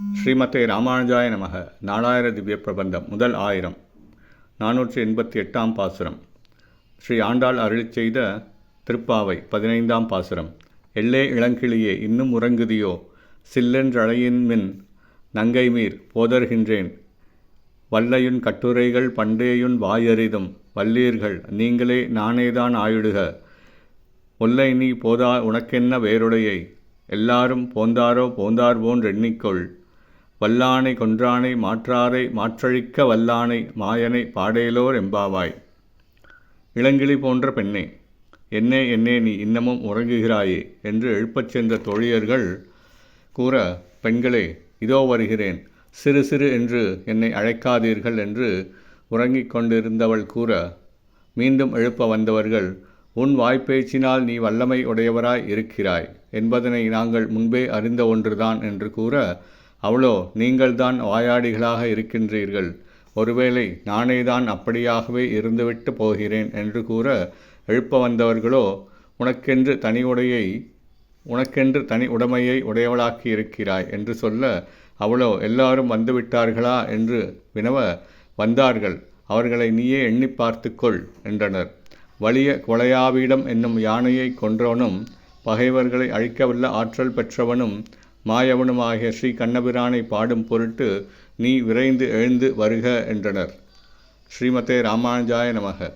ஸ்ரீமதே ராமானுஜாய நமக. நாலாயிர திவ்ய பிரபந்தம். முதல் ஆயிரம். நானூற்றி எண்பத்தி எட்டாம் பாசுரம். ஸ்ரீ ஆண்டாள் அருளி செய்த திருப்பாவை பதினைந்தாம் பாசுரம். எல்லே இளங்கிளியே இன்னும் உறங்குதியோ? சில்லென்றழையின்மின் நங்கை மீர் போதர்கின்றேன். வல்லையுன் கட்டுரைகள் பண்டேயுன் வாயறிதும். வல்லீர்கள் நீங்களே நானேதான் ஆயிடுக. ஒல்லை நீ போதா உனக்கென்ன வேறுடையை? எல்லாரும் போந்தாரோ போந்தார் போன்றெண்ணிக்கொள். வல்லானை கொன்றானை மாற்றாரை மாற்றழிக்க வல்லானை மாயனை பாடேலோர் எம்பாவாய். இளங்கிளி போன்ற பெண்ணே என்னே என்னே நீ இன்னமும் உறங்குகிறாயே என்று எழுப்பச் சென்ற தோழியர்கள் கூற பெண்களே இதோ வருகிறேன். சிறு சிறு என்று என்னை அழைக்காதீர்கள் என்று உறங்கிக் கொண்டிருந்தவள் கூற மீண்டும் எழுப்ப வந்தவர்கள் உன் வாய்ப்பேச்சினால் நீ வல்லமை உடையவராய் இருக்கிறாய். என்பதனை நாங்கள் முன்பே அறிந்த ஒன்றுதான் என்று கூற அவளோ நீங்கள்தான் வாயாடிகளாக இருக்கின்றீர்கள். ஒருவேளை நானேதான் அப்படியாகவே இருந்துவிட்டு போகிறேன் என்று கூற எழுப்ப வந்தவர்களோ உனக்கென்று தனி உடையை உனக்கென்று தனி உடைமையை உடையவளாக்கி இருக்கிறாய் என்று சொல்ல அவளோ எல்லாரும் வந்துவிட்டார்களா என்று வினவ வந்தார்கள். அவர்களை நீயே எண்ணி பார்த்துக்கொள் என்றனர். வலிய கொலையாவிடம் என்னும் யானையை கொன்றவனும் பகைவர்களை அழிக்கவல்ல ஆற்றல் பெற்றவனும் மாயவனுமாகிய ஸ்ரீ கண்ணபிரானை பாடும் பொருட்டு நீ விரைந்து எழுந்து வருக என்றனர். ஸ்ரீமதே ராமானுஜாய நமக.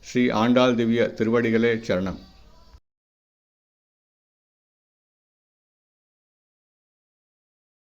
ஸ்ரீ ஆண்டாள் திவ்ய திருவடிகளே சரணம்.